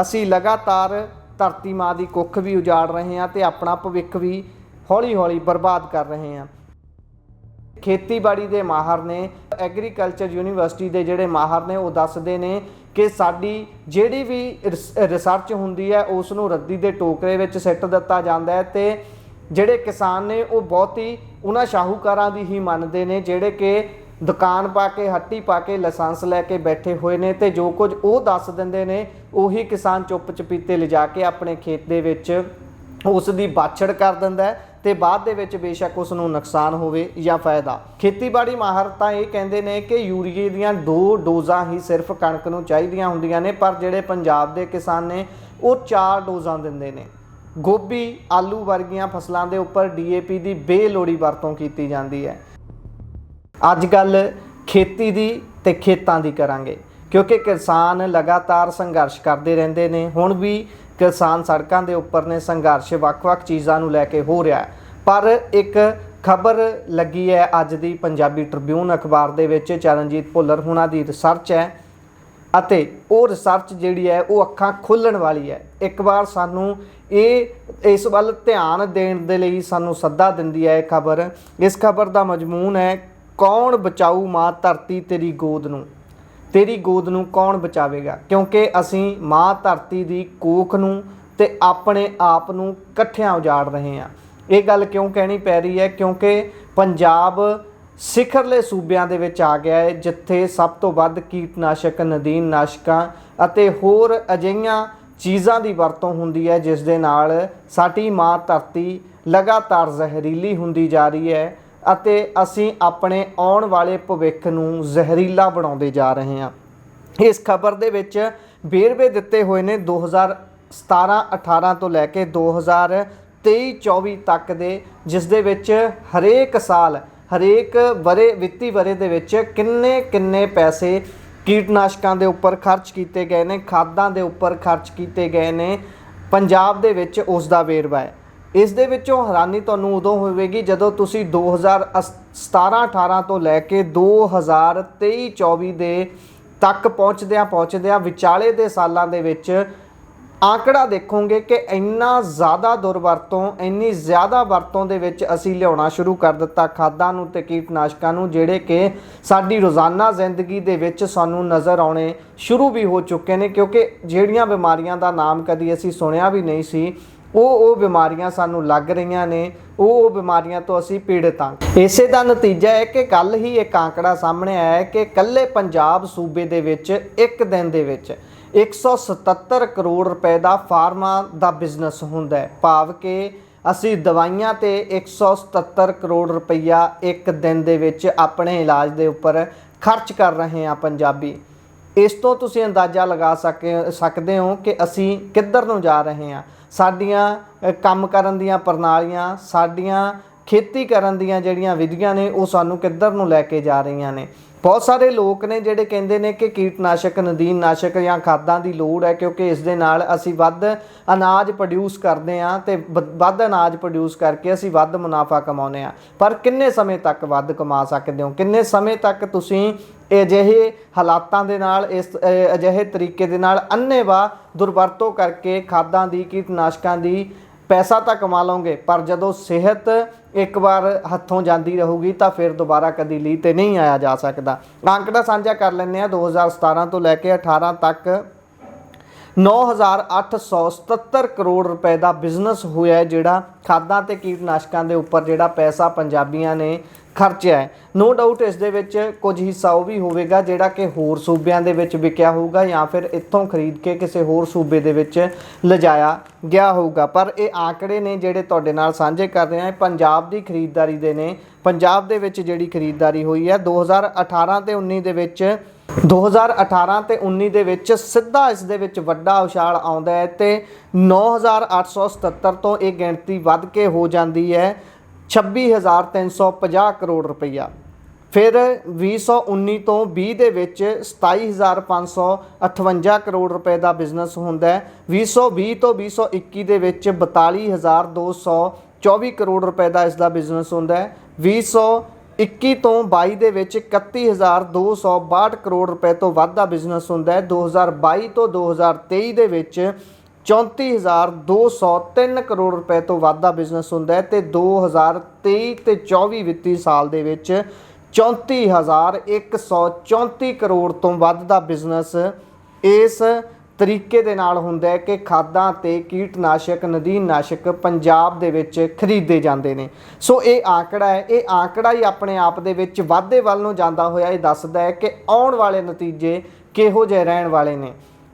ਅਸੀਂ ਲਗਾਤਾਰ ਧਰਤੀ ਮਾਂ ਦੀ ਕੁੱਖ ਵੀ ਉਜਾੜ ਰਹੇ ਹਾਂ ਤੇ ਆਪਣਾ ਭਵਿੱਖ ਵੀ ਹੌਲੀ-ਹੌਲੀ ਬਰਬਾਦ ਕਰ ਰਹੇ ਹਾਂ। ਖੇਤੀਬਾੜੀ ਦੇ ਮਾਹਰ ਨੇ, ਐਗਰੀਕਲਚਰ ਯੂਨੀਵਰਸਿਟੀ ਦੇ ਜਿਹੜੇ ਮਾਹਰ ਨੇ, ਉਹ ਦੱਸਦੇ ਨੇ ਕਿ ਸਾਡੀ ਜਿਹੜੀ ਵੀ ਰਿਸਰਚ ਹੁੰਦੀ ਹੈ ਉਸ ਨੂੰ ਰੱਦੀ ਦੇ ਟੋਕਰੇ ਵਿੱਚ ਸਿੱਟ ਦਿੱਤਾ ਜਾਂਦਾ ਹੈ ਤੇ ਜਿਹੜੇ ਕਿਸਾਨ ਨੇ, ਉਹ ਬਹੁਤ ਹੀ ਉਹਨਾਂ ਸ਼ਾਹੂਕਾਰਾਂ ਦੀ ਹੀ ਮੰਨਦੇ ਨੇ, ਜਿਹੜੇ ਕਿ ਦੁਕਾਨ ਪਾ ਕੇ, ਹੱਟੀ ਪਾ ਕੇ, ਲਾਇਸੈਂਸ ਲੈ ਕੇ ਬੈਠੇ ਹੋਏ ਨੇ ਤੇ ਜੋ ਕੁਝ ਉਹ ਦੱਸ ਦਿੰਦੇ ਨੇ, ਉਹੀ ਕਿਸਾਨ ਚੁੱਪ ਚਪੀਤੇ ਲਿਜਾ ਕੇ ਆਪਣੇ ਖੇਤ ਦੇ ਵਿੱਚ ਉਸ ਦੀ ਬਾਛੜ ਕਰ ਦਿੰਦਾ ਹੈ ਤੇ ਬਾਅਦ ਦੇ ਵਿੱਚ ਬੇਸ਼ੱਕ ਉਸ ਨੂੰ ਨੁਕਸਾਨ ਹੋਵੇ ਜਾਂ ਫਾਇਦਾ। ਖੇਤੀਬਾੜੀ ਮਾਹਰ ਤਾਂ ਇਹ ਕਹਿੰਦੇ ਨੇ ਕਿ ਯੂਰੀਏ ਦੀਆਂ ਦੋ ਡੋਜ਼ਾਂ ਹੀ ਸਿਰਫ ਕਣਕ ਨੂੰ ਚਾਹੀਦੀਆਂ ਹੁੰਦੀਆਂ ਨੇ, ਪਰ ਜਿਹੜੇ ਪੰਜਾਬ ਦੇ ਕਿਸਾਨ ਨੇ, ਉਹ ਚਾਰ ਡੋਜ਼ਾਂ ਦਿੰਦੇ ਨੇ। ਗੋਭੀ, ਆਲੂ ਵਰਗੀਆਂ ਫਸਲਾਂ ਦੇ ਉੱਪਰ ਡੀਏਪੀ ਦੀ ਬੇਲੋੜੀ ਵਰਤੋਂ ਕੀਤੀ ਜਾਂਦੀ ਹੈ। ਅੱਜ ਗੱਲ ਖੇਤੀ ਦੀ ਤੇ ਖੇਤਾਂ ਦੀ ਕਰਾਂਗੇ, ਕਿਉਂਕਿ ਕਿਸਾਨ ਲਗਾਤਾਰ ਸੰਘਰਸ਼ ਕਰਦੇ ਰਹਿੰਦੇ ਨੇ, ਹੁਣ ਵੀ ਕਿਸਾਨ ਸੜਕਾਂ ਦੇ ਉੱਪਰ ਨੇ ਸੰਘਰਸ਼, ਵੱਖ-ਵੱਖ ਚੀਜ਼ਾਂ ਨੂੰ ਲੈ ਕੇ ਹੋ ਰਿਹਾ ਪਰ ਇੱਕ ਖਬਰ ਲੱਗੀ ਹੈ ਅੱਜ ਦੀ ਪੰਜਾਬੀ ਟ੍ਰਿਬਿਊਨ ਅਖਬਾਰ ਦੇ ਵਿੱਚ, ਚਰਨਜੀਤ ਭੁੱਲਰ ਹੁਣਾਂ ਦੀ ਰਿਸਰਚ ਹੈ ਅਤੇ ਉਹ ਰਿਸਰਚ ਜਿਹੜੀ ਹੈ ਉਹ ਅੱਖਾਂ ਖੋਲਣ ਵਾਲੀ ਹੈ। ਇੱਕ ਵਾਰ ਸਾਨੂੰ ਇਹ, ਇਸ ਵੱਲ ਧਿਆਨ ਦੇਣ ਦੇ ਲਈ ਸਾਨੂੰ ਸੱਦਾ ਦਿੰਦੀ ਹੈ ਇਹ ਖਬਰ। ਇਸ ਖਬਰ ਦਾ ਮਜ਼ਮੂਨ ਹੈ ਕੌਣ ਬਚਾਊ ਮਾਂ ਧਰਤੀ ਤੇਰੀ ਗੋਦ ਨੂੰ? ਤੇਰੀ ਗੋਦ ਨੂੰ ਕੌਣ ਬਚਾਵੇਗਾ? ਕਿਉਂਕਿ ਅਸੀਂ ਮਾਂ ਧਰਤੀ ਦੀ ਕੋਖ ਨੂੰ ਤੇ ਆਪਣੇ ਆਪ ਨੂੰ ਇਕੱਠਿਆਂ ਉਜਾੜ ਰਹੇ ਹਾਂ। ਇਹ ਗੱਲ ਕਿਉਂ ਕਹਿਣੀ ਪੈ ਰਹੀ ਹੈ? ਕਿਉਂਕਿ ਪੰਜਾਬ ਸਿਖਰਲੇ ਸੂਬਿਆਂ ਦੇ ਵਿੱਚ ਆ ਗਿਆ ਹੈ, ਜਿੱਥੇ ਸਭ ਤੋਂ ਵੱਧ ਕੀਟਨਾਸ਼ਕ ਨਦੀਨ ਨਾਸ਼ਕਾਂ ਅਤੇ ਹੋਰ ਅਜਿਹੀਆਂ ਚੀਜ਼ਾਂ ਦੀ ਵਰਤੋਂ ਹੁੰਦੀ ਹੈ, ਜਿਸ ਦੇ ਨਾਲ ਸਾਡੀ ਮਾਂ ਧਰਤੀ ਲਗਾਤਾਰ ਜ਼ਹਿਰੀਲੀ ਹੁੰਦੀ ਜਾ ਰਹੀ ਹੈ। ਅਤੇ ਅਸੀਂ ਆਪਣੇ ਆਉਣ ਵਾਲੇ ਭਵਿੱਖ ਨੂੰ ਜ਼ਹਿਰੀਲਾ ਬਣਾਉਂਦੇ ਜਾ ਰਹੇ ਹਾਂ। ਇਸ ਖਬਰ ਦੇ ਵਿੱਚ ਵੇਰਵੇ ਦਿੱਤੇ ਹੋਏ ਨੇ 2017 18 ਤੋਂ ਲੈ ਕੇ 2023 24 ਤੱਕ ਦੇ, ਜਿਸ ਦੇ ਵਿੱਚ ਹਰੇਕ ਸਾਲ, ਹਰੇਕ ਵਰੇ ਵਿੱਤੀ ਵਰੇ ਦੇ ਵਿੱਚ ਕਿੰਨੇ ਕਿੰਨੇ ਪੈਸੇ ਕੀਟਨਾਸ਼ਕਾਂ ਦੇ ਉੱਪਰ ਖਰਚ ਕੀਤੇ ਗਏ ਨੇ, ਖਾਦਾਂ ਦੇ ਉੱਪਰ ਖਰਚ ਕੀਤੇ ਗਏ ਨੇ, ਪੰਜਾਬ ਦੇ ਵਿੱਚ ਉਸ ਦਾ ਵੇਰਵਾ ਹੈ। ਇਸ ਦੇ ਵਿੱਚੋਂ ਹੈਰਾਨੀ ਤੁਹਾਨੂੰ ਉਦੋਂ ਹੋਵੇਗੀ ਜਦੋਂ ਤੁਸੀਂ 2017 18 ਤੋਂ ਲੈ ਕੇ 2023 24 ਦੇ ਤੱਕ ਪਹੁੰਚਦਿਆਂ ਪਹੁੰਚਦਿਆਂ ਵਿਚਾਲੇ ਦੇ ਸਾਲਾਂ ਦੇ ਵਿੱਚ ਆંકੜਾ ਦੇਖੋਗੇ ਕਿ ਇੰਨਾ ਜ਼ਿਆਦਾ ਦੁਰਵਰਤੋਂ, ਇੰਨੀ ਜ਼ਿਆਦਾ ਵਰਤੋਂ ਦੇ ਵਿੱਚ ਅਸੀਂ ਲਿਆਉਣਾ ਸ਼ੁਰੂ ਕਰ ਦਿੱਤਾ ਖਾਦਾਂ ਨੂੰ ਤੇ ਕੀਟਨਾਸ਼ਕਾਂ ਨੂੰ, ਜਿਹੜੇ ਕਿ ਸਾਡੀ ਰੋਜ਼ਾਨਾ ਜ਼ਿੰਦਗੀ ਦੇ ਵਿੱਚ ਸਾਨੂੰ ਨਜ਼ਰ ਆਉਣੇ ਸ਼ੁਰੂ ਵੀ ਹੋ ਚੁੱਕੇ ਨੇ, ਕਿਉਂਕਿ ਜਿਹੜੀਆਂ ਬਿਮਾਰੀਆਂ ਦਾ ਨਾਮ ਕਦੀ ਅਸੀਂ ਸੁਣਿਆ ਵੀ ਨਹੀਂ ਸੀ ਉਹ ਉਹ ਬਿਮਾਰੀਆਂ ਸਾਨੂੰ ਲੱਗ ਰਹੀਆਂ ਨੇ, ਉਹ ਉਹ ਬਿਮਾਰੀਆਂ ਤੋਂ ਅਸੀਂ ਪੀੜਤ ਹਾਂ। ਇਸੇ ਦਾ ਨਤੀਜਾ ਹੈ ਕਿ ਕੱਲ ਹੀ ਇੱਕ ਆંકੜਾ ਸਾਹਮਣੇ ਆਇਆ ਹੈ ਕਿ ਕੱਲੇ ਪੰਜਾਬ ਸੂਬੇ ਦੇ ਵਿੱਚ, ਇੱਕ ਦਿਨ ਦੇ ਵਿੱਚ 177 ਕਰੋੜ ਰੁਪਏ ਦਾ ਫਾਰਮਾ ਦਾ ਬਿਜ਼ਨਸ ਹੁੰਦਾ ਹੈ। ਭਾਵ ਕਿ ਅਸੀਂ ਦਵਾਈਆਂ ਤੇ 177 ਕਰੋੜ ਰੁਪਈਆ ਇੱਕ ਦਿਨ ਦੇ ਵਿੱਚ ਆਪਣੇ ਇਲਾਜ ਦੇ ਉੱਪਰ ਖਰਚ ਕਰ ਰਹੇ ਹਾਂ ਪੰਜਾਬੀ। ਇਸ ਤੋਂ ਤੁਸੀਂ ਅੰਦਾਜ਼ਾ ਲਗਾ ਸਕੇ, ਸਕਦੇ ਹੋ ਕਿ ਅਸੀਂ ਕਿੱਧਰ ਨੂੰ ਜਾ ਰਹੇ ਹਾਂ। ਸਾਡੀਆਂ ਕੰਮ ਕਰਨ ਦੀਆਂ ਪ੍ਰਣਾਲੀਆਂ, ਸਾਡੀਆਂ ਖੇਤੀ ਕਰਨ ਦੀਆਂ ਜਿਹੜੀਆਂ ਵਿਧੀਆਂ ਨੇ, ਉਹ ਸਾਨੂੰ ਕਿੱਧਰ ਨੂੰ ਲੈ ਕੇ ਜਾ ਰਹੀਆਂ ਨੇ? ਬਹੁਤ ਸਾਰੇ ਲੋਕ ਨੇ ਜਿਹੜੇ ਕਹਿੰਦੇ ਨੇ ਕਿ ਕੀਟਨਾਸ਼ਕ ਨਦੀਨ ਨਾਸ਼ਕ ਜਾਂ ਖਾਦਾਂ ਦੀ ਲੋੜ ਹੈ ਕਿਉਂਕਿ ਇਸ ਦੇ ਨਾਲ ਅਸੀਂ ਵੱਧ ਅਨਾਜ ਪ੍ਰੋਡਿਊਸ ਕਰਦੇ ਹਾਂ ਤੇ ਵ- ਵੱਧ ਅਨਾਜ ਪ੍ਰੋਡਿਊਸ ਕਰਕੇ ਅਸੀਂ ਵੱਧ ਮੁਨਾਫਾ ਕਮਾਉਂਦੇ ਹਾਂ। ਪਰ ਕਿੰਨੇ ਸਮੇਂ ਤੱਕ ਵੱਧ ਕਮਾ ਸਕਦੇ ਹੋ? ਕਿੰਨੇ ਸਮੇਂ ਤੱਕ ਤੁਸੀਂ ਅਜਿਹੇ ਹਾਲਾਤਾਂ ਦੇ ਨਾਲ, ਇਸ ਅਜਿਹੇ ਤਰੀਕੇ ਦੇ ਨਾਲ ਅੰਨੇਵਾ ਦੁਰਵਰਤੋਂ ਕਰਕੇ ਖਾਦਾਂ ਦੀ, ਕੀਟਨਾਸ਼ਕਾਂ ਦੀ ਪੈਸਾ ਤਾਂ ਕਮਾ ਲਓਗੇ, ਪਰ ਜਦੋਂ ਸਿਹਤ ਇੱਕ ਵਾਰ ਹੱਥੋਂ ਜਾਂਦੀ ਰਹੂਗੀ ਤਾਂ ਫਿਰ ਦੁਬਾਰਾ ਕਦੀ ਲਈ ਤੇ ਨਹੀਂ ਆਇਆ ਜਾ ਸਕਦਾ। ਅੰਕੜਾ ਸਾਂਝਾ ਕਰ ਲੈਂਦੇ ਆ 2017 ਤੋਂ ਲੈ ਕੇ 18 ਤੱਕ 9877 ਕਰੋੜ ਰੁਪਏ ਦਾ ਬਿਜ਼ਨਸ ਹੋਇਆ ਜਿਹੜਾ ਖਾਦਾਂ ਤੇ ਕੀਟਨਾਸ਼ਕਾਂ ਦੇ ਉੱਪਰ ਜਿਹੜਾ ਪੈਸਾ ਪੰਜਾਬੀਆਂ ਨੇ ਖਰਚਿਆ ਹੈ। ਨੋ ਡਾਊਟ ਇਸ ਦੇ ਵਿੱਚ ਕੁਝ ਹਿੱਸਾ ਉਹ ਵੀ ਹੋਵੇਗਾ ਜਿਹੜਾ ਕਿ ਹੋਰ ਸੂਬਿਆਂ ਦੇ ਵਿੱਚ ਵਿਕਿਆ ਹੋਊਗਾ ਜਾਂ ਫਿਰ ਇੱਥੋਂ ਖਰੀਦ ਕੇ ਕਿਸੇ ਹੋਰ ਸੂਬੇ ਦੇ ਵਿੱਚ ਲਿਜਾਇਆ ਗਿਆ ਹੋਊਗਾ। ਪਰ ਇਹ ਆંકੜੇ ਨੇ ਜਿਹੜੇ ਤੁਹਾਡੇ ਨਾਲ ਸਾਂਝੇ ਕਰ ਰਹੇ ਹਾਂ। ਪੰਜਾਬ ਦੀ ਖਰੀਦਦਾਰੀ ਦੇ ਨੇ। ਪੰਜਾਬ ਦੇ ਵਿੱਚ ਜਿਹੜੀ ਖਰੀਦਦਾਰੀ ਹੋਈ ਹੈ 2018 ਤੇ 19 ਦੇ ਵਿੱਚ 2018 ਤੇ 19 ਦੇ ਵਿੱਚ ਸਿੱਧਾ ਇਸ ਦੇ ਵਿੱਚ ਵੱਡਾ ਉਛਾਲ ਆਉਂਦਾ ਹੈ ਤੇ 9877 ਤੋਂ ਇਹ ਗਿਣਤੀ ਵੱਧ ਕੇ ਹੋ ਜਾਂਦੀ ਹੈ। 26350 ਕਰੋੜ ਰੁਪਈਆ। ਫਿਰ 2019 ਤੋਂ 20 ਦੇ ਵਿੱਚ 27558 ਕਰੋੜ ਰੁਪਏ ਦਾ ਬਿਜ਼ਨਸ ਹੁੰਦਾ ਹੈ। 2020 ਤੋਂ 2021 ਦੇ ਵਿੱਚ 42224 ਕਰੋੜ ਰੁਪਏ ਦਾ ਇਸ ਦਾ ਬਿਜ਼ਨਸ ਹੁੰਦਾ ਹੈ। 20 21 ਤੋਂ 22 ਦੇ ਵਿੱਚ 31262 ਕਰੋੜ ਰੁਪਏ ਤੋਂ ਵੱਧ ਦਾ ਬਿਜ਼ਨਸ ਹੁੰਦਾ ਹੈ। 2022 ਤੋਂ 2023 ਦੇ ਵਿੱਚ 34203 ਕਰੋੜ ਰੁਪਏ ਤੋਂ ਵੱਧ ਦਾ ਬਿਜ਼ਨਸ ਹੁੰਦਾ ਹੈ ਤੇ 2023 ਤੇ 24 ਵਿੱਤੀ ਸਾਲ ਦੇ ਵਿੱਚ 34134 ਕਰੋੜ ਤੋਂ ਵੱਧ ਦਾ ਬਿਜ਼ਨਸ ਇਸ ਤਰੀਕੇ ਦੇ ਨਾਲ ਹੁੰਦਾ ਹੈ ਕਿ ਖਾਦਾਂ ਤੇ ਕੀਟਨਾਸ਼ਕ, ਨਦੀਨਨਾਸ਼ਕ ਪੰਜਾਬ ਦੇ ਵਿੱਚ ਖਰੀਦੇ ਜਾਂਦੇ ਨੇ। ਸੋ ਇਹ ਆંકੜਾ ਹੈ। ਇਹ ਆંકੜਾ ਹੀ ਆਪਣੇ ਆਪ ਦੇ ਵਿੱਚ ਵਾਧੇ ਵੱਲ ਨੂੰ ਜਾਂਦਾ ਹੋਇਆ ਇਹ ਦੱਸਦਾ ਹੈ ਕਿ ਆਉਣ ਵਾਲੇ ਨਤੀਜੇ ਕਿਹੋ ਜਿਹੇ ਰਹਿਣ ਵਾਲੇ ਨੇ।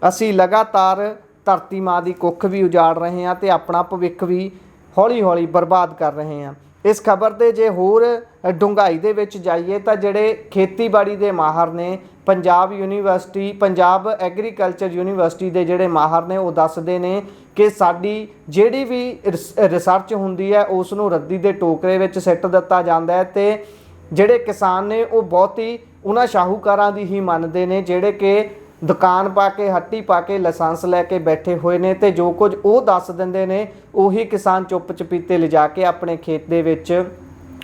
ਅਸੀਂ ਲਗਾਤਾਰ ਧਰਤੀ ਮਾਂ ਦੀ ਕੁੱਖ ਵੀ ਉਜਾੜ ਰਹੇ ਹਾਂ ਤੇ ਆਪਣਾ ਭਵਿੱਖ ਵੀ ਹੌਲੀ-ਹੌਲੀ ਬਰਬਾਦ ਕਰ ਰਹੇ ਹਾਂ। ਇਸ ਖਬਰ ਦੇ ਜੇ ਹੋਰ ਡੂੰਘਾਈ ਦੇ ਵਿੱਚ ਜਾਈਏ ਤਾਂ ਜਿਹੜੇ ਖੇਤੀਬਾੜੀ ਦੇ ਮਾਹਰ ਨੇ, Punjab university, Punjab agriculture university ਦੇ ਜਿਹੜੇ ਮਾਹਰ ਨੇ, ਉਹ ਦੱਸਦੇ ਨੇ ਕਿ ਸਾਡੀ ਜਿਹੜੀ ਵੀ ਰਿਸ- ਰਿਸਰਚ ਹੁੰਦੀ ਹੈ ਉਸ ਨੂੰ ਰੱਦੀ ਦੇ ਟੋਕਰੇ ਵਿੱਚ ਸਿੱਟ ਦਿੱਤਾ ਜਾਂਦਾ ਹੈ ਤੇ ਜਿਹੜੇ ਕਿਸਾਨ ਨੇ, ਉਹ ਬਹੁਤੀ ਉਹਨਾਂ ਸ਼ਾਹੂਕਾਰਾਂ ਦੀ ਹੀ ਮੰਨਦੇ ਨੇ, ਜਿਹੜੇ ਕਿ ਦੁਕਾਨ ਪਾ ਕੇ, ਹੱਟੀ ਪਾ ਕੇ, ਲਾਇਸੈਂਸ ਲੈ ਕੇ ਬੈਠੇ ਹੋਏ ਨੇ ਤੇ ਜੋ ਕੁਝ ਉਹ ਦੱਸ ਦਿੰਦੇ ਨੇ, ਉਹੀ ਕਿਸਾਨ ਚੁੱਪ ਚਪੀਤੇ ਲਿਜਾ ਕੇ ਆਪਣੇ ਖੇਤ ਦੇ ਵਿੱਚ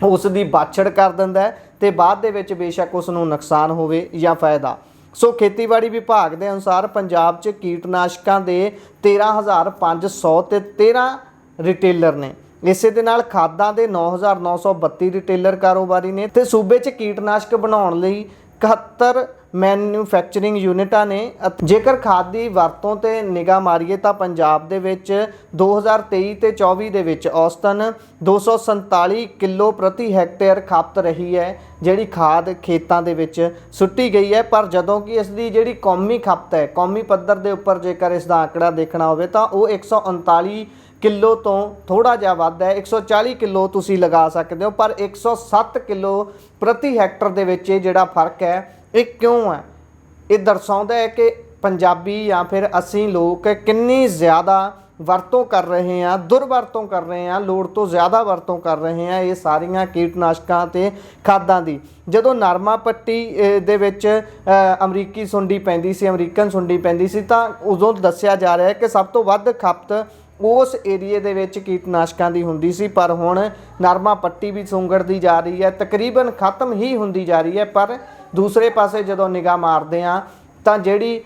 ਉਸ ਦੀ ਬਾਛੜ ਕਰ ਦਿੰਦਾ ਹੈ ਤੇ ਬਾਅਦ ਦੇ ਵਿੱਚ ਬੇਸ਼ੱਕ ਉਸ ਨੂੰ ਨੁਕਸਾਨ ਹੋਵੇ ਜਾਂ ਫਾਇਦਾ। ਸੋ ਖੇਤੀਬਾੜੀ ਵਿਭਾਗ ਦੇ ਅਨੁਸਾਰ ਪੰਜਾਬ 'ਚ ਕੀਟਨਾਸ਼ਕਾਂ ਦੇ 13500 ਤੇ 13 ਰਿਟੇਲਰ ਨੇ। ਇਸੇ ਦੇ ਨਾਲ ਖਾਦਾਂ ਦੇ 9932 ਰਿਟੇਲਰ ਕਾਰੋਬਾਰੀ ਨੇ ਤੇ ਸੂਬੇ 'ਚ ਕੀਟਨਾਸ਼ਕ ਬਣਾਉਣ ਲਈ 71 ਮੈਨੂਫੈਕਚਰਿੰਗ ਯੂਨਿਟਾਂ ਨੇ ਜੇਕਰ ਖਾਦ ਦੀ ਵਰਤੋਂ ਤੇ ਨਿਗਾਹ ਮਾਰੀਏ ਤਾਂ ਪੰਜਾਬ ਦੇ ਵਿੱਚ 2023 ਤੇ 24 ਦੇ ਵਿੱਚ ਔਸਤਨ 247 ਕਿਲੋ ਪ੍ਰਤੀ ਹੈਕਟੇਅਰ ਖਪਤ ਰਹੀ ਹੈ, ਜਿਹੜੀ ਖਾਦ ਖੇਤਾਂ ਦੇ ਵਿੱਚ ਸੁੱਟੀ ਗਈ ਹੈ। ਪਰ ਜਦੋਂ ਕਿ ਇਸ ਦੀ ਜਿਹੜੀ ਕੌਮੀ ਖਪਤ ਹੈ, ਕੌਮੀ ਪੱਧਰ ਦੇ ਉੱਪਰ ਜੇਕਰ ਇਸ ਦਾ ਆંકੜਾ ਦੇਖਣਾ ਹੋਵੇ ਤਾਂ ਉਹ 139 ਕਿਲੋ ਤੋਂ ਥੋੜਾ ਜਿਹਾ ਵੱਧ ਹੈ। 140 ਕਿਲੋ ਤੁਸੀਂ ਲਗਾ ਸਕਦੇ ਹੋ, ਪਰ 107 ਕਿਲੋ ਪ੍ਰਤੀ ਹੈਕਟਰ ਦੇ ਵਿੱਚ ਇਹ ਜਿਹੜਾ ਫ਼ਰਕ ਹੈ, ਇਹ ਕਿਉਂ ਹੈ? ਇਹ ਦਰਸਾਉਂਦਾ ਹੈ ਕਿ ਪੰਜਾਬੀ ਜਾਂ ਫਿਰ ਅਸੀਂ ਲੋਕ ਕਿੰਨੀ ਜ਼ਿਆਦਾ ਵਰਤੋਂ ਕਰ ਰਹੇ ਹਾਂ, ਦੁਰਵਰਤੋਂ ਕਰ ਰਹੇ ਹਾਂ, ਲੋੜ ਤੋਂ ਜ਼ਿਆਦਾ ਵਰਤੋਂ ਕਰ ਰਹੇ ਹਾਂ ਇਹ ਸਾਰੀਆਂ ਕੀਟਨਾਸ਼ਕਾਂ ਤੇ ਖਾਦਾਂ ਦੀ। ਜਦੋਂ ਨਰਮਾ ਪੱਟੀ ਦੇ ਵਿੱਚ ਅਮਰੀਕੀ ਸੁੰਡੀ ਪੈਂਦੀ ਸੀ, ਅਮਰੀਕਨ ਸੁੰਡੀ ਪੈਂਦੀ ਸੀ, ਤਾਂ ਉਦੋਂ ਦੱਸਿਆ ਜਾ ਰਿਹਾ ਹੈ ਕਿ ਸਭ ਤੋਂ ਵੱਧ ਖਪਤ ਉਸ ਏਰੀਏ ਦੇ ਵਿੱਚ ਕੀਟਨਾਸ਼ਕਾਂ ਦੀ ਹੁੰਦੀ ਸੀ, ਪਰ ਹੁਣ ਨਰਮਾ ਪੱਟੀ ਵੀ ਸੁੰਗੜਦੀ ਜਾ ਰਹੀ ਹੈ, ਤਕਰੀਬਨ ਖਤਮ ਹੀ ਹੁੰਦੀ ਜਾ ਰਹੀ ਹੈ, ਪਰ ਦੂਸਰੇ ਪਾਸੇ ਜਦੋਂ ਨਿਗਾਹ ਮਾਰਦੇ ਆ ਤਾਂ ਜਿਹੜੀ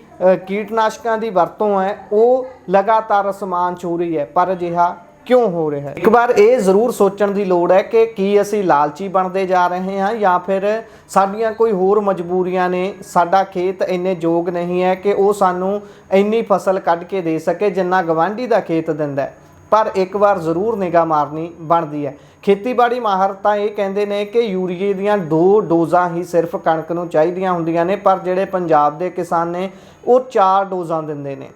ਕੀਟਨਾਸ਼ਕਾਂ ਦੀ ਵਰਤੋਂ ਹੈ, ਉਹ ਲਗਾਤਾਰ ਅਸਮਾਨ ਛੂ ਰਹੀ ਹੈ, ਪਰ ਅਜਿਹਾ ਕਿਉਂ ਹੋ ਰਿਹਾ ਹੈ? ਇੱਕ ਵਾਰ ਇਹ ਜ਼ਰੂਰ ਸੋਚਣ ਦੀ ਲੋੜ ਹੈ ਕਿ ਕੀ ਅਸੀਂ ਲਾਲਚੀ ਬਣਦੇ ਜਾ ਰਹੇ ਹਾਂ ਜਾਂ ਫਿਰ ਸਾਡੀਆਂ ਕੋਈ ਹੋਰ ਮਜਬੂਰੀਆਂ ਨੇ, ਸਾਡਾ ਖੇਤ ਇੰਨੇ ਯੋਗ ਨਹੀਂ ਹੈ ਕਿ ਉਹ ਸਾਨੂੰ ਇੰਨੀ ਫਸਲ ਕੱਢ ਕੇ ਦੇ ਸਕੇ ਜਿੰਨਾ ਗਵਾਂਢੀ ਦਾ ਖੇਤ ਦਿੰਦਾ ਹੈ। ਪਰ ਇੱਕ ਵਾਰ ਜ਼ਰੂਰ ਨਿਗਾਹ ਮਾਰਨੀ ਬਣਦੀ ਹੈ। ਖੇਤੀਬਾੜੀ ਮਾਹਰ ਤਾਂ ਇਹ ਕਹਿੰਦੇ ਨੇ ਕਿ ਯੂਰੀਏ ਦੀਆਂ ਦੋ ਡੋਜ਼ਾਂ ਹੀ ਸਿਰਫ ਕਣਕ ਨੂੰ ਚਾਹੀਦੀਆਂ ਹੁੰਦੀਆਂ ਨੇ, ਪਰ ਜਿਹੜੇ ਪੰਜਾਬ ਦੇ ਕਿਸਾਨ ਨੇ, ਉਹ ਚਾਰ ਡੋਜ਼ਾਂ ਦਿੰਦੇ ਨੇ।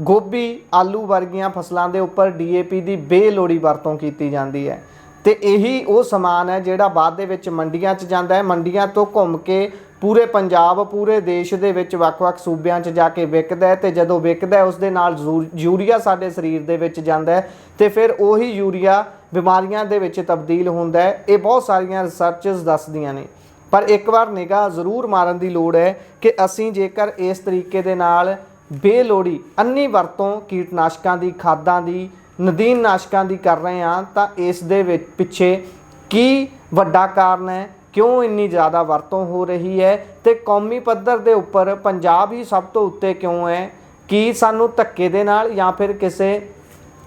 ਗੋਭੀ, ਆਲੂ ਵਰਗੀਆਂ ਫਸਲਾਂ ਦੇ ਉੱਪਰ ਡੀਏਪੀ ਦੀ ਬੇਲੋੜੀ ਵਰਤੋਂ ਕੀਤੀ ਜਾਂਦੀ ਹੈ। ਤੇ ਇਹੀ ਉਹ ਸਮਾਨ ਹੈ ਜਿਹੜਾ ਬਾਅਦ ਦੇ ਵਿੱਚ ਮੰਡੀਆਂ 'ਚ ਜਾਂਦਾ ਹੈ। ਮੰਡੀਆਂ ਤੋਂ ਘੁੰਮ ਕੇ ਪੂਰੇ ਪੰਜਾਬ, ਪੂਰੇ ਦੇਸ਼ ਦੇ ਵਿੱਚ ਵੱਖ-ਵੱਖ ਸੂਬਿਆਂ 'ਚ ਜਾ ਕੇ ਵਿਕਦਾ ਹੈ ਤੇ ਜਦੋਂ ਵਿਕਦਾ ਹੈ ਉਸ ਦੇ ਨਾਲ ਜ਼ੂ- ਯੂਰੀਆ ਸਾਡੇ ਸਰੀਰ ਦੇ ਵਿੱਚ ਜਾਂਦਾ ਹੈ ਤੇ ਫਿਰ ਉਹੀ ਯੂਰੀਆ ਬਿਮਾਰੀਆਂ ਦੇ ਵਿੱਚ ਤਬਦੀਲ ਹੁੰਦਾ ਹੈ। ਇਹ ਬਹੁਤ ਸਾਰੀਆਂ ਰਿਸਰਚਸ ਦੱਸਦੀਆਂ ਨੇ। ਪਰ ਇੱਕ ਵਾਰ ਨਿਗਾਹ ਜ਼ਰੂਰ ਮਾਰਨ ਦੀ ਲੋੜ ਹੈ ਕਿ ਅਸੀਂ ਜੇਕਰ ਇਸ ਤਰੀਕੇ ਦੇ ਨਾਲ ਬੇਲੋੜੀ ਅੰਨੀ ਵਰਤੋਂ ਕੀਟਨਾਸ਼ਕਾਂ ਦੀ, ਖਾਦਾਂ ਦੀ ਨਦੀਨਨਾਸ਼ਕਾਂ ਦੀ ਕਰ ਰਹੇ ਹਾਂ ਤਾਂ ਇਸ ਦੇ ਵਿੱਚ ਪਿੱਛੇ ਕੀ ਵੱਡਾ ਕਾਰਨ ਹੈ? ਕਿਉਂ ਇੰਨੀ ਜ਼ਿਆਦਾ ਵਰਤੋਂ ਹੋ ਰਹੀ ਹੈ? ਤੇ ਕੌਮੀ ਪੱਧਰ ਦੇ ਉੱਪਰ ਪੰਜਾਬ ਹੀ ਸਭ ਤੋਂ ਉੱਤੇ ਕਿਉਂ ਹੈ? ਕੀ ਸਾਨੂੰ ਧੱਕੇ ਦੇ ਨਾਲ ਜਾਂ ਫਿਰ ਕਿਸੇ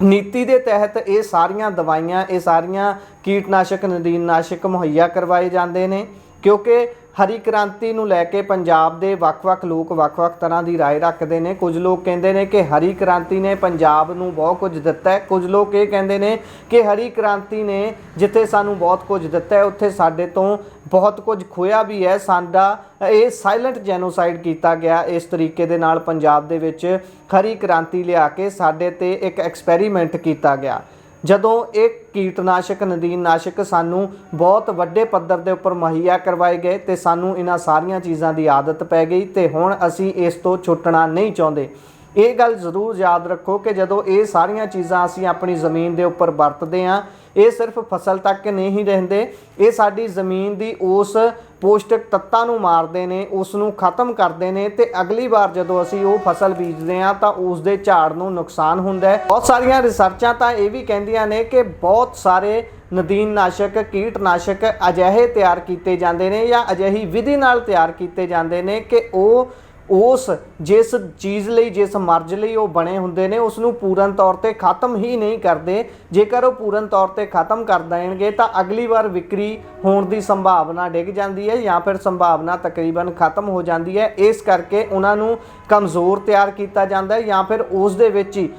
ਨੀਤੀ ਦੇ ਤਹਿਤ ਇਹ ਸਾਰੀਆਂ ਦਵਾਈਆਂ, ਇਹ ਸਾਰੀਆਂ ਕੀਟਨਾਸ਼ਕ ਨਦੀਨਨਾਸ਼ਕ ਮੁਹੱਈਆ ਕਰਵਾਏ ਜਾਂਦੇ ਨੇ? ਕਿਉਂਕਿ ਹਰੀ ਕ੍ਰਾਂਤੀ ਨੂੰ ਲੈ ਕੇ ਪੰਜਾਬ ਦੇ ਵੱਖ-ਵੱਖ ਲੋਕ ਵੱਖ-ਵੱਖ ਤਰ੍ਹਾਂ ਦੀ رائے ਰੱਖਦੇ ਨੇ ਕੁਝ ਲੋਕ ਕਹਿੰਦੇ ਨੇ ਕਿ ਹਰੀ ਕ੍ਰਾਂਤੀ ਨੇ ਪੰਜਾਬ ਨੂੰ ਬਹੁਤ ਕੁਝ ਦਿੱਤਾ ਹੈ ਕੁਝ ਲੋਕ ਇਹ ਕਹਿੰਦੇ ਨੇ ਕਿ ਹਰੀ ਕ੍ਰਾਂਤੀ ਨੇ ਜਿੱਥੇ ਸਾਨੂੰ ਬਹੁਤ ਕੁਝ ਦਿੱਤਾ ਹੈ ਉੱਥੇ ਸਾਡੇ ਤੋਂ ਬਹੁਤ ਕੁਝ ਖੋਇਆ ਵੀ ਹੈ ਸਾਡਾ ਇਹ ਸਾਇਲੈਂਟ ਜੈਨੋਸਾਈਡ ਕੀਤਾ ਗਿਆ ਇਸ ਤਰੀਕੇ ਦੇ ਨਾਲ ਪੰਜਾਬ ਦੇ ਵਿੱਚ ਹਰੀ ਕ੍ਰਾਂਤੀ ਲਿਆ ਕੇ ਸਾਡੇ ਤੇ ਇੱਕ ਐਕਸਪੈਰੀਮੈਂਟ ਕੀਤਾ ਗਿਆ ਜਦੋਂ ਇਹ ਕੀਟਨਾਸ਼ਕ, ਨਦੀਨਨਾਸ਼ਕ ਸਾਨੂੰ ਬਹੁਤ ਵੱਡੇ ਪੱਧਰ ਦੇ ਉੱਪਰ ਮੁਹੱਈਆ ਕਰਵਾਏ ਗਏ ਤੇ ਸਾਨੂੰ ਇਹਨਾਂ ਸਾਰੀਆਂ ਚੀਜ਼ਾਂ ਦੀ ਆਦਤ ਪੈ ਗਈ ਤੇ ਹੁਣ ਅਸੀਂ ਇਸ ਤੋਂ ਛੁੱਟਣਾ ਨਹੀਂ ਚਾਹੁੰਦੇ। ਇਹ ਗੱਲ ਜ਼ਰੂਰ ਯਾਦ ਰੱਖੋ ਕਿ ਜਦੋਂ ਇਹ ਸਾਰੀਆਂ ਚੀਜ਼ਾਂ ਅਸੀਂ ਆਪਣੀ ਜ਼ਮੀਨ ਦੇ ਉੱਪਰ ਵਰਤਦੇ ਹਾਂ, ਇਹ ਸਿਰਫ ਫਸਲ ਤੱਕ ਨਹੀਂ ਰਹਿੰਦੇ, ਇਹ ਸਾਡੀ ਜ਼ਮੀਨ ਦੀ ਉਸ ਪੋਸ਼ਟਕ ਤੱਤਾਂ ਨੂੰ ਮਾਰਦੇ ਨੇ ਉਸ ਨੂੰ ਖਤਮ ਕਰਦੇ ਨੇ ਤੇ ਅਗਲੀ ਵਾਰ ਜਦੋਂ ਅਸੀਂ ਉਹ ਫਸਲ ਬੀਜਦੇ ਹਾਂ ਤਾਂ ਉਸ ਦੇ ਝਾੜ ਨੂੰ ਨੁਕਸਾਨ ਹੁੰਦਾ ਹੈ। ਬਹੁਤ ਸਾਰੀਆਂ ਰਿਸਰਚਾਂ ਤਾਂ ਇਹ ਵੀ ਕਹਿੰਦੀਆਂ ਨੇ ਕਿ ਬਹੁਤ ਸਾਰੇ ਨਦੀਨਨਾਸ਼ਕ, ਕੀਟਨਾਸ਼ਕ ਅਜਿਹੇ ਤਿਆਰ ਕੀਤੇ ਜਾਂਦੇ ਨੇ ਜਾਂ ਅਜਿਹੀ ਵਿਧੀ ਨਾਲ ਤਿਆਰ ਕੀਤੇ ਜਾਂਦੇ ਨੇ ਕਿ ਉਹ ਉਸ ਜਿਸ ਚੀਜ਼ ਲਈ, ਜਿਸ ਮਰਜ਼ ਲਈ ਉਹ ਬਣੇ ਹੁੰਦੇ ਨੇ ਉਸ ਨੂੰ ਪੂਰਨ ਤੌਰ ਤੇ ਖਤਮ ਹੀ ਨਹੀਂ ਕਰਦੇ। ਜੇਕਰ ਉਹ ਪੂਰਨ ਤੌਰ ਤੇ ਖਤਮ ਕਰ ਦੇਣਗੇ, ਤਾਂ ਅਗਲੀ ਵਾਰ ਵਿਕਰੀ ਹੋਣ ਦੀ ਸੰਭਾਵਨਾ ਡਿੱਗ ਜਾਂਦੀ ਹੈ ਜਾਂ ਫਿਰ ਸੰਭਾਵਨਾ ਤਕਰੀਬਨ ਖਤਮ ਹੋ ਜਾਂਦੀ ਹੈ। ਇਸ ਕਰਕੇ ਉਹਨਾਂ ਨੂੰ ਕਮਜ਼ੋਰ ਤਿਆਰ ਕੀਤਾ ਜਾਂਦਾ ਹੈ ਜਾਂ ਫਿਰ ਉਸ ਦੇ ਵਿੱਚ ਹੀ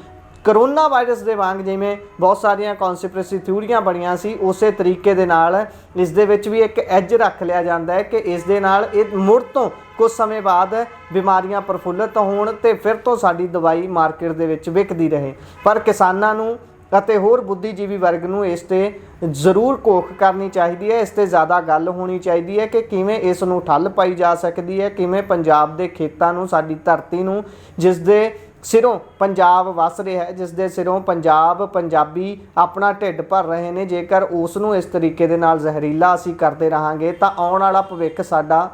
ਕਰੋਨਾ ਵਾਇਰਸ ਦੇ ਵਾਂਗ ਜਿਵੇਂ ਬਹੁਤ ਸਾਰੀਆਂ ਕਨਸਪੀਰੇਸੀ ਥਿਊਰੀਆਂ ਬਣੀਆਂ ਸੀ, ਉਸੇ ਤਰੀਕੇ ਦੇ ਨਾਲ ਇਸ ਦੇ ਵਿੱਚ ਵੀ ਇੱਕ ਐਜ ਰੱਖ ਲਿਆ ਜਾਂਦਾ ਹੈ ਕਿ ਇਸ ਦੇ ਨਾਲ ਇਹ ਮੁੜ ਤੋਂ ਕੁਝ ਸਮੇਂ ਬਾਅਦ ਬਿਮਾਰੀਆਂ ਪ੍ਰਫੁੱਲਤ ਹੋਣ ਤੇ ਫਿਰ ਤੋਂ ਸਾਡੀ ਦਵਾਈ ਮਾਰਕੀਟ ਦੇ ਵਿੱਚ ਵਿਕਦੀ ਰਹੇ। ਪਰ ਕਿਸਾਨਾਂ ਨੂੰ ਅਤੇ ਹੋਰ ਬੁੱਧੀਜੀਵੀ ਵਰਗ ਨੂੰ ਇਸ ਤੇ ਜ਼ਰੂਰ ਕੋਖ ਕਰਨੀ ਚਾਹੀਦੀ ਹੈ। ਇਸ ਤੇ ਜ਼ਿਆਦਾ ਗੱਲ ਹੋਣੀ ਚਾਹੀਦੀ ਹੈ ਕਿ ਕਿਵੇਂ ਇਸ ਨੂੰ ਠੱਲ ਪਾਈ ਜਾ ਸਕਦੀ ਹੈ, ਕਿਵੇਂ ਪੰਜਾਬ ਦੇ ਖੇਤਾਂ ਨੂੰ, ਸਾਡੀ ਧਰਤੀ ਨੂੰ, ਜਿਸ ਦੇ ਸਿਰੋਂ ਪੰਜਾਬ ਵਸ ਰਿਹਾ ਹੈ ਜਿਸ ਦੇ ਸਿਰੋਂ ਪੰਜਾਬ ਪੰਜਾਬੀ ਆਪਣਾ ਢਿੱਡ ਭਰ ਰਹੇ ਨੇ। ਜੇਕਰ ਉਸ ਨੂੰ ਇਸ ਤਰੀਕੇ ਦੇ ਨਾਲ ਜ਼ਹਿਰੀਲਾ ਅਸੀਂ ਕਰਦੇ ਰਹਾਂਗੇ, ਤਾਂ ਆਉਣ ਵਾਲਾ ਭਵਿੱਖ ਸਾਡਾ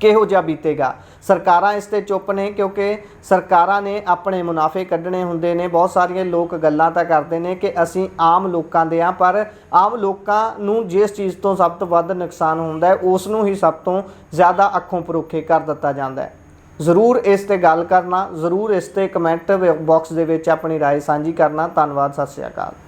ਕਿਹੋ ਜਿਹਾ ਬੀਤੇਗਾ? ਸਰਕਾਰਾਂ ਇਸ ਤੇ ਚੁੱਪ ਨੇ, ਕਿਉਂਕਿ ਸਰਕਾਰਾਂ ਨੇ ਆਪਣੇ ਮੁਨਾਫੇ ਕੱਢਣੇ ਹੁੰਦੇ ਨੇ। ਬਹੁਤ ਸਾਰੀਆਂ ਲੋਕ ਗੱਲਾਂ ਤਾਂ ਕਰਦੇ ਨੇ ਕਿ ਅਸੀਂ ਆਮ ਲੋਕਾਂ ਦੇ ਆ ਪਰ ਆਮ ਲੋਕਾਂ ਨੂੰ ਜਿਸ ਚੀਜ਼ ਤੋਂ ਸਭ ਤੋਂ ਵੱਧ ਨੁਕਸਾਨ ਹੁੰਦਾ ਹੈ ਉਸ ਨੂੰ ਹੀ ਸਭ ਤੋਂ ਜ਼ਿਆਦਾ ਅੱਖੋਂ ਪਰੋਖੇ ਕਰ ਦਿੱਤਾ ਜਾਂਦਾ ਹੈ। ਜ਼ਰੂਰ ਇਸ ਤੇ ਗੱਲ ਕਰਨਾ ਜ਼ਰੂਰ ਇਸ ਤੇ ਕਮੈਂਟ ਬਾਕਸ ਦੇ ਵਿੱਚ ਆਪਣੀ رائے ਸਾਂਝੀ ਕਰਨਾ ਧੰਨਵਾਦ ਸਤਿ ਸ਼੍ਰੀ ਅਕਾਲ